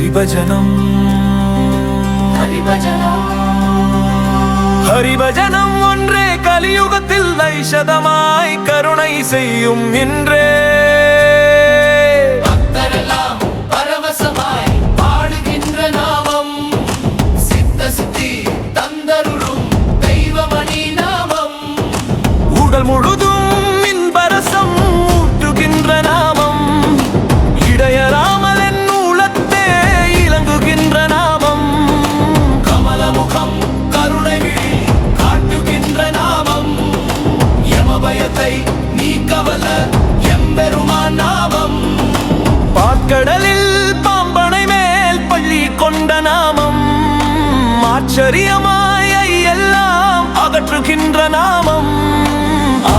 ஹரிபஜனம். ஹரிபஜனம் ஒன்றே கலியுகத்தில் ஐஷதமாய் கருணை செய்யும் இன்றே பக்தரெல்லாம் பரவசமாய் கடலில் பாம்பனை மேல் பள்ளி கொண்ட நாமம். ஆச்சரியமாய் எல்லாம் அகற்றுகின்ற நாமம்.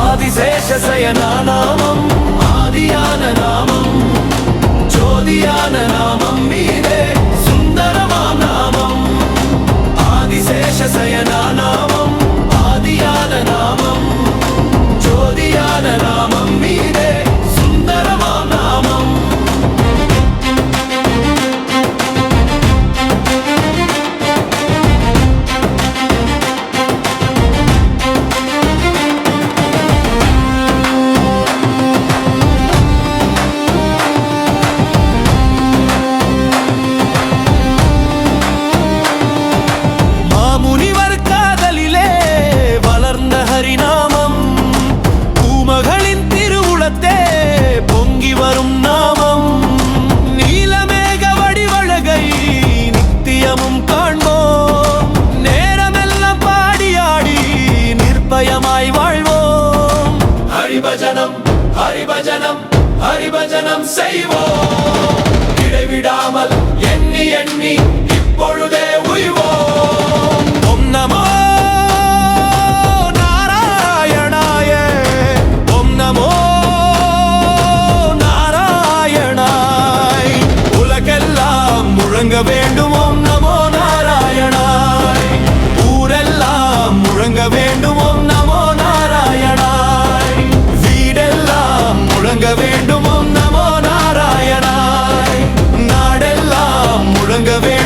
ஆதிசேஷசயனா நாமம் நிர்பயமாய் வாழ்வோம். ஹரிபஜனம் ஹரிபஜனம் ஹரிபஜனம் செய்வோம். இடைவிடாமல் எண்ணி எண்ணி இப்பொழுதே உய்வோம். ஓம் நமோ நாராயணாய. ஓம் நமோ நாராயணாய். உலகெல்லாம் முழங்க வேண்டுமோ முழங்க வேண்டும் நமோ நாராயணாய். நாடெல்லாம் முழங்க வேண்டும்.